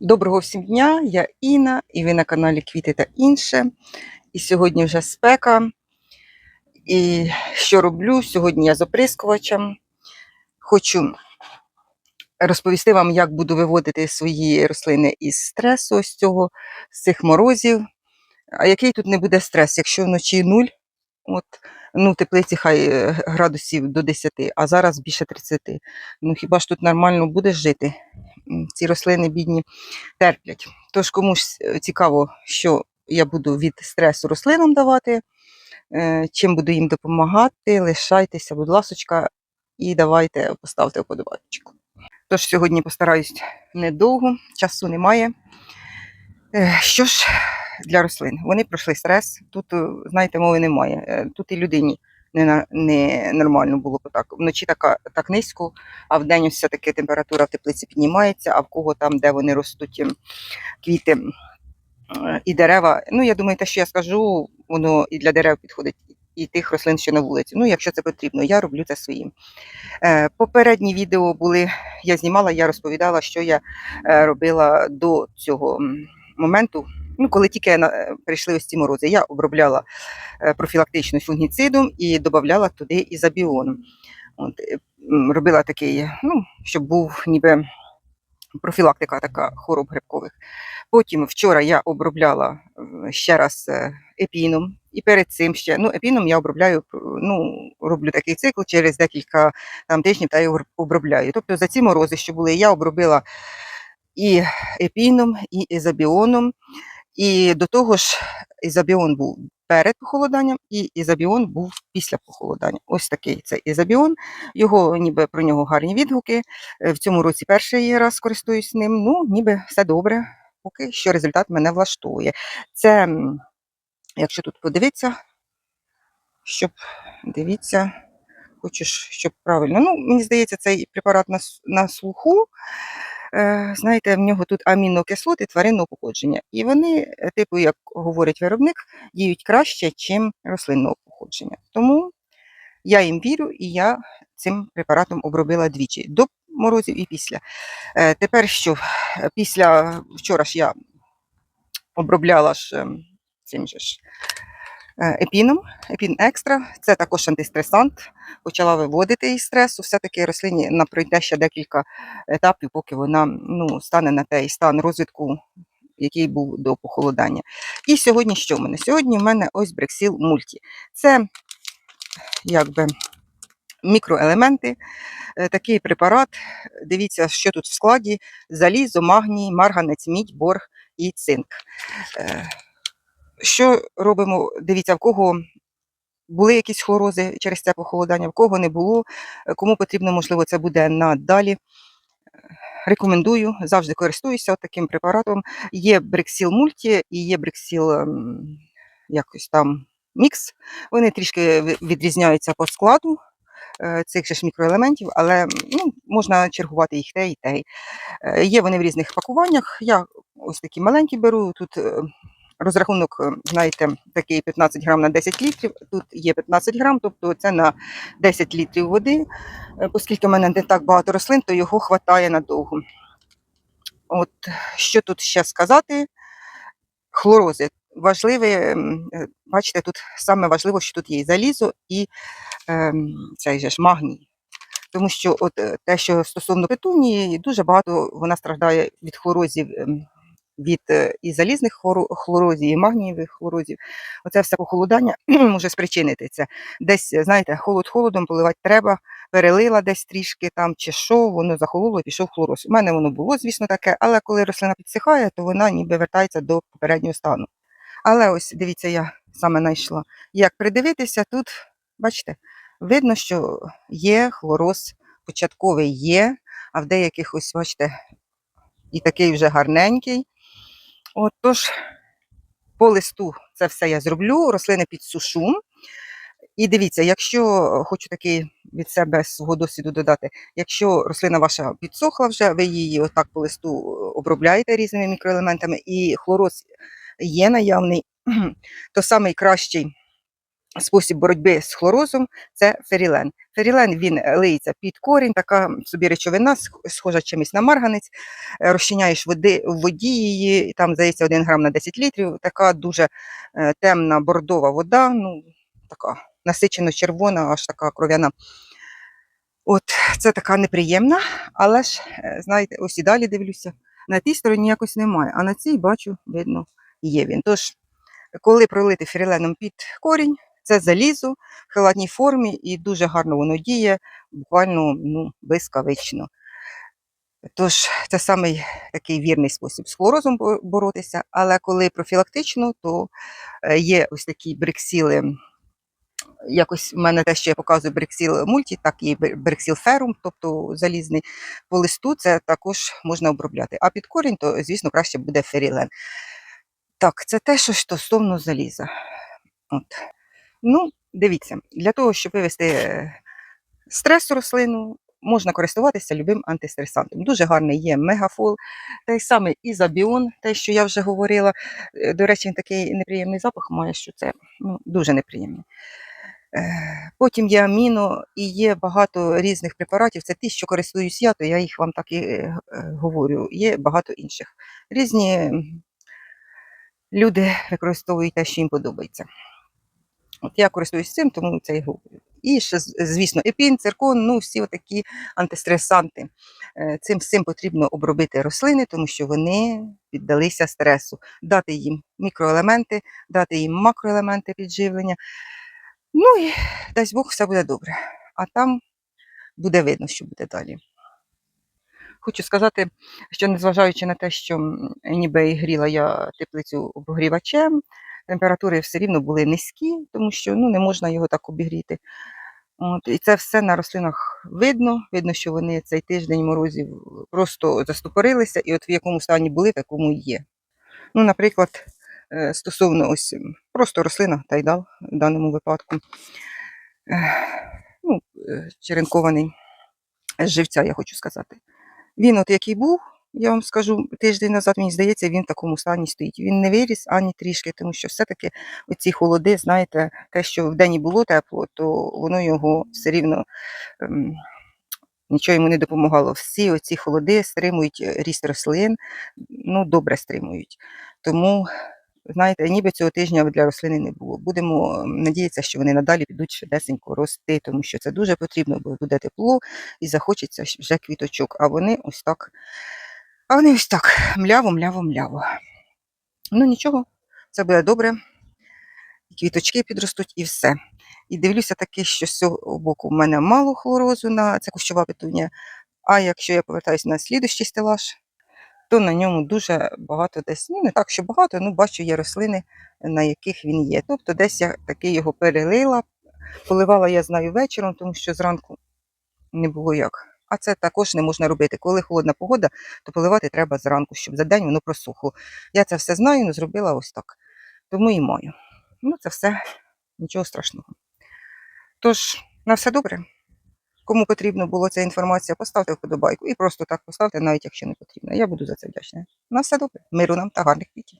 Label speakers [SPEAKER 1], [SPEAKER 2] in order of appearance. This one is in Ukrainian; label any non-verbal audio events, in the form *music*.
[SPEAKER 1] Доброго всім дня, я Інна, і ви на каналі Квіти та інше. І сьогодні вже спека. І що роблю? Сьогодні я з оприскувачем. Хочу розповісти вам, як буду виводити свої рослини із стресу, ось цього, з цих морозів. А який тут не буде стрес, якщо вночі нуль, от, ну, в теплиці хай е, градусів до 10, а зараз більше 30. Ну хіба ж тут нормально будеш жити? Ці рослини бідні терплять. Тож комусь е, цікаво, що я буду від стресу рослинам давати, е, чим буду їм допомагати, лишайтеся, будь ласочка, і давайте поставте вподобайку. Тож сьогодні постараюсь недовго, часу немає. Е, Що ж для рослин? Вони пройшли стрес. Тут, знаєте, мови немає. Тут і людині не, не нормально було б так. Вночі така, так низько, а вдень ось все-таки температура в теплиці піднімається, а в кого там, де вони ростуть ем, квіти е, і дерева. Ну, я думаю, те, що я скажу, воно і для дерев підходить, і тих рослин, що на вулиці. Ну, якщо це потрібно, я роблю це своїм. Е, Попередні відео були, я знімала, я розповідала, що я е, робила до цього моменту. Ну, коли тільки прийшли ось ці морози, я обробляла профілактично фунгіцидом і додавала туди ізобіоном. От, е, робила такий, ну, щоб був ніби профілактика така хвороб грибкових. Потім вчора я обробляла е, ще раз е, епіном, і перед цим ще ну, епіном я обробляю, ну, роблю такий цикл через декілька там, тижнів та й обробляю. Тобто за ці морози, що були, я обробила і епіном, і ізобіоном. І до того ж, ізобіон був перед похолоданням, і ізобіон був після похолодання. Ось такий це ізобіон. Його ніби про нього гарні відгуки. Е, В цьому році перший раз користуюсь ним. Ну, ніби все добре. Поки що результат мене влаштовує. Це, якщо тут подивитися, щоб дивіться, хочу, щоб правильно. Ну, мені здається, цей препарат на, на слуху. Е, знаєте, в нього тут амінокислоти тваринного походження. І вони, е, типу, як говорить виробник, діють краще, ніж рослинного походження. Тому я їм вірю і я цим препаратом обробила двічі до морозів і після. Е, тепер що? Після вчора ж я обробляла ж ем, цим же ж епіном, епін екстра. Це також антистресант. Почала виводити із стресу. Все-таки рослині пройде ще декілька етапів, поки вона ну, стане на той стан розвитку, який був до похолодання. І сьогодні що в мене? Сьогодні в мене ось Брексіл Мульті. Це якби мікроелементи, е, такий препарат. Дивіться, що тут в складі: залізо, магній, марганець, мідь, бор і цинк. Е, Що робимо? Дивіться, в кого були якісь хлорози через це похолодання, в кого не було, Е, кому потрібно, можливо, це буде надалі. Рекомендую, завжди користуюся таким препаратом. Є Брексіл Мульті і є Брексіл ем, якось там мікс. Вони трішки відрізняються по складу е, цих же ж мікроелементів, але ну, можна чергувати їх те і те. Е, Є вони в різних пакуваннях. Я ось такі маленькі беру. Тут е, розрахунок, е, знаєте, такий 15 грам на 10 літрів. Тут є 15 грам, тобто це на 10 літрів води. Е, Оскільки в мене не так багато рослин, то його хватає надовго. От що тут ще сказати? Хлорози важливі, ем, е, бачите, тут саме важливо, що тут є залізо і ем, цей же ж магній. Тому що от е, те, що стосовно петунії, дуже багато вона страждає від хлорозів, ем, від е, і залізних хлоро- хлорозів, і магнієвих хлорозів. Оце все похолодання *clears throat* може спричинити це. Десь, е, знаєте, холод холодом поливати треба, перелила десь трішки там чи що, воно захололо пішов хлороз. У мене воно було, звісно, таке, але коли рослина підсихає, то вона ніби вертається до попереднього стану. Але ось дивіться, я саме знайшла. Як придивитися, тут, бачите, видно, що є хлороз початковий є, а в деяких ось, бачите, і такий вже гарненький. От, тож, по листу це все я зроблю, рослини підсушу. І дивіться, якщо хочу такий від себе свого досвіду додати, якщо рослина ваша підсохла вже, ви її отак по листу обробляєте різними мікроелементами, і хлороз є наявний, *clears throat* то самий кращий спосіб боротьби з хлорозом це ферілен. Ферілен він лиється під корінь, така собі речовина, схожа чимось на марганець. Е, Розчиняєш води, в воді її, там, здається, 1 грам на 10 літрів. Така дуже е, темна бордова вода, ну, така насичено червона, аж така кров'яна. От це така неприємна, але ж, е, знаєте, ось і далі дивлюся. На тій стороні якось немає, а на цій бачу, видно, є він. Тож, коли пролити феріленом під корінь, це залізо в хелатній формі і дуже гарно воно діє, буквально ну, блискавично. Тож, це самий такий вірний спосіб з хлорозом боротися, але коли профілактично, то е, є ось такі брексіли. Якось в мене те, що я показую брексіл мульті, так і бр- брексіл ферум, тобто залізний по листу, це також можна обробляти. А під корінь, то, звісно, краще буде ферілен. Так, це те, що стосовно заліза. От. Ну, дивіться, для того, щоб вивести е, стрес у рослину, можна користуватися любим антистресантом. Дуже гарний є мегафол, той самий ізобіон, те, що я вже говорила. Е, До речі, він такий неприємний запах має, що це ну, дуже неприємний. Е, Потім є аміно і є багато різних препаратів. Це ті, що користуюсь я, то я їх вам так і говорю. Є багато інших. Різні люди використовують те, що їм подобається. От я користуюсь цим, тому це говорю. І ще, звісно, епін, циркон, ну всі такі антистресанти. Е, Цим всім потрібно обробити рослини, тому що вони піддалися стресу, дати їм мікроелементи, дати їм макроелементи підживлення. Ну і дасть Бог, все буде добре. А там буде видно, що буде далі. Хочу сказати, що незважаючи на те, що ніби і гріла я теплицю обогрівачем, температури все рівно були низькі, тому що ну, не можна його так обігріти. От, і це все на рослинах видно. Видно, що вони цей тиждень морозів просто застопорилися, і от в якому стані були, в такому є. Ну, наприклад, е, стосовно ось просто рослина тайдал в даному випадку. Ну, е, черенкований з живця, я хочу сказати. Він, от який був, я вам скажу, тиждень назад, мені здається, він в такому стані стоїть. Він не виріс ані трішки, тому що все-таки оці холоди, знаєте, те, що вдень і було тепло, то воно його все рівно ем, нічого йому не допомагало. Всі оці холоди стримують е, ріст рослин, ну, добре стримують. Тому, знаєте, ніби цього тижня для рослини не було. Будемо ем, надіятися, що вони надалі підуть швидесенько рости, тому що це дуже потрібно, бо буде тепло і захочеться вже квіточок. А вони ось так. А вони ось так мляво, мляво, мляво. Ну нічого, це буде добре. Квіточки підростуть і все. І дивлюся таки, що з цього боку в мене мало хлорозу на це кущова петунія. А якщо я повертаюся на слідущий стелаж, то на ньому дуже багато десь, ну не так, що багато, ну бачу, є рослини, на яких він є. Тобто десь я таки його перелила, поливала, я знаю, вечором, тому що зранку не було як. А це також не можна робити. Коли холодна погода, то поливати треба зранку, щоб за день воно просухло. Я це все знаю, але зробила ось так. Тому і маю. Ну, це все нічого страшного. Тож, на все добре. Кому потрібно було ця інформація, поставте вподобайку і просто так поставте, навіть якщо не потрібно. Я буду за це вдячна. На все добре. Миру нам та гарних квітів.